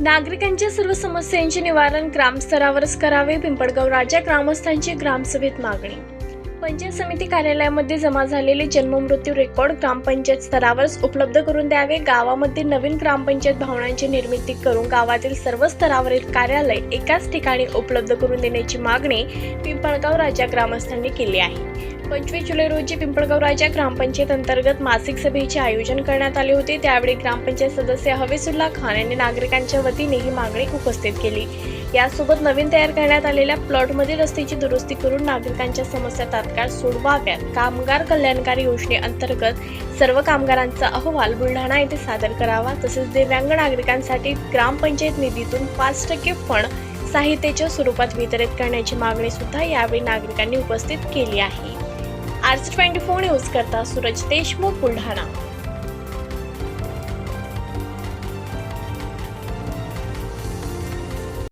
नागरिकांच्या सर्व समस्यांचे निवारण ग्रामस्तरावरच करावे पिंपळगाव राजा ग्रामस्थांची ग्रामसभेत मागणी. पंचायत समिती कार्यालयामध्ये जमा झालेले जन्ममृत्यू रेकॉर्ड ग्रामपंचायत स्तरावरच उपलब्ध करून द्यावे. गावामध्ये नवीन ग्रामपंचायत भवनांची निर्मिती करून गावातील सर्व स्तरावरील कार्यालय एकाच ठिकाणी उपलब्ध करून देण्याची मागणी पिंपळगाव राजा ग्रामस्थांनी केली आहे. पंचवीस जुलै रोजी पिंपळगाव राजा ग्रामपंचायत अंतर्गत मासिक सभेचे आयोजन करण्यात आले होते. त्यावेळी ग्रामपंचायत सदस्य हवेसुल्ला खान यांनी नागरिकांच्या वतीने ही मागणी उपस्थित केली. यासोबत नवीन तयार करण्यात आलेल्या प्लॉटमध्ये रस्त्याची दुरुस्ती करून नागरिकांच्या समस्या तात्काळ सोडवाव्यात. कामगार कल्याणकारी योजनेअंतर्गत सर्व कामगारांचा अहवाल बुलढाणा येथे सादर करावा तसेच दिव्यांग नागरिकांसाठी ग्रामपंचायत निधीतून पाच टक्के फंड साहित्याच्या स्वरूपात वितरित करण्याची मागणी सुद्धा यावेळी नागरिकांनी उपस्थित केली आहे. R C twenty four news करता सूरज देशमुख बुलढाणा.